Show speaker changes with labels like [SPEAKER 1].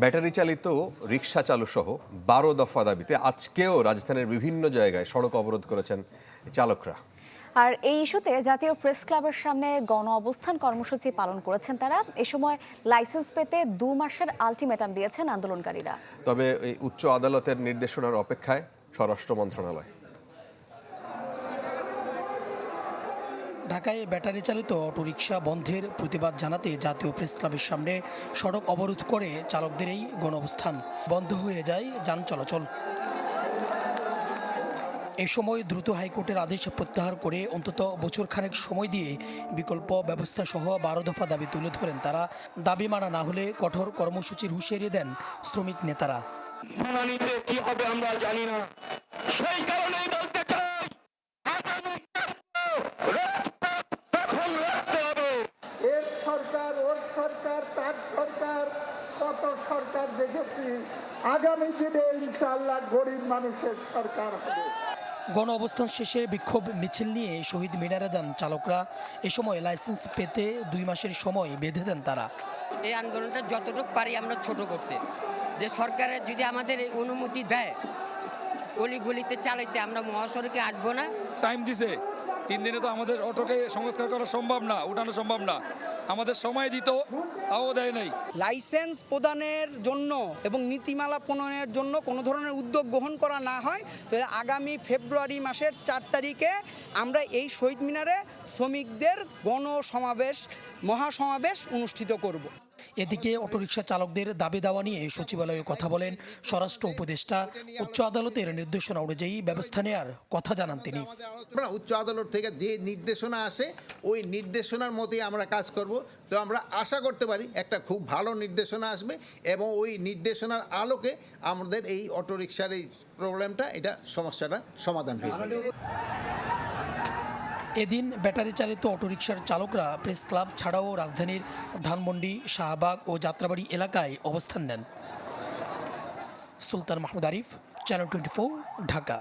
[SPEAKER 1] Battery চালিত রিক্সা চালু সহ বারো দফা দাবিতে আজকেও রাজধানীর বিভিন্ন জায়গায় সড়ক অবরোধ করেছেন চালকরা।
[SPEAKER 2] আর এই ইস্যুতে জাতীয় প্রেস ক্লাবের সামনে গণ অবস্থান কর্মসূচি পালন করেছেন তারা। এ সময় লাইসেন্স পেতে দু মাসের আলটিমেটাম দিয়েছেন আন্দোলনকারীরা।
[SPEAKER 1] তবে উচ্চ আদালতের নির্দেশনার অপেক্ষায় স্বরাষ্ট্র মন্ত্রণালয়।
[SPEAKER 3] ঢাকায় ব্যাটারি চালিত অটোরিকশা বন্ধের প্রতিবাদ জানাতে জাতীয় প্রেস ক্লাবের সামনে সড়ক অবরোধ করে চালকদের এই গণঅবস্থান বন্ধ হয়ে যায় যান চলাচল। এই সময় দ্রুত হাইকোর্টের আদেশ প্রত্যাহার করে অন্তত বছর খানেক সময় দিয়ে বিকল্প ব্যবস্থা সহ বারো দফা দাবি তুলে ধরেন তারা। দাবি মানা না হলে কঠোর কর্মসূচির হুঁশিয়ারি দেন শ্রমিক নেতারা।
[SPEAKER 4] কি হবে আমরা জানি না কারণেই বলতে চাই আগামী রাজপথ তখন রাখতে হবে
[SPEAKER 5] এর সরকার ওর সরকার তার সরকার সরকার দেখেছি। আগামী দিনে ইনশাল্লাহ গরিব মানুষের সরকার হবে।
[SPEAKER 3] গণ অবস্থান শেষে বিক্ষোভ মিছিল নিয়ে শহীদ মিনারে যান চালকরা। এ সময় লাইসেন্স পেতে দুই মাসের সময় বেঁধে দেন তারা।
[SPEAKER 6] এই আন্দোলনটা যতটুকু পারি আমরা ছোট করতে। যে সরকারের যদি আমাদের এই অনুমতি দেয় গলিগুলিতে চালাইতে আমরা মহাসড়কে আসব না।
[SPEAKER 7] টাইম দিছে। তিন দিনে তো আমাদের অটোকে সংস্কার করা সম্ভব না, উঠানো সম্ভব না। আমাদের সময় দিত, তাও দেয় নাই।
[SPEAKER 8] লাইসেন্স প্রদানের জন্য এবং নীতিমালা প্রণয়নের জন্য কোনো ধরনের উদ্যোগ গ্রহণ করা না হয়, তাহলে আগামী ফেব্রুয়ারি মাসের চার তারিখে আমরা এই শহীদ মিনারে শ্রমিকদের গণসমাবেশ, মহাসমাবেশ অনুষ্ঠিত করব।
[SPEAKER 3] এদিকে অটোরিকশা চালকদের দাবি দেওয়া নিয়ে সচিবালয়ে কথা বলেন স্বরাষ্ট্র উপদেষ্টা। উচ্চ আদালতের নির্দেশনা অনুযায়ী ব্যবস্থা নেওয়ার কথা জানান তিনি।
[SPEAKER 9] উচ্চ আদালত থেকে যে নির্দেশনা আসে, ওই নির্দেশনার মতোই আমরা কাজ করব। তো আমরা আশা করতে পারি একটা খুব ভালো নির্দেশনা আসবে এবং ওই নির্দেশনার আলোকে আমাদের এই অটোরিকশার এই প্রবলেমটা, এটা সমস্যাটা সমাধান হয়ে যাবে।
[SPEAKER 3] এদিন ব্যাটারি চালিত অটোরিকশার চালকরা প্রেস ক্লাব ছাড়াও রাজধানীর ধানমন্ডি, শাহবাগ ও যাত্রাবাড়ি এলাকায় অবস্থান নেন। Sultan Mahmud Arif channel twenty Dhaka.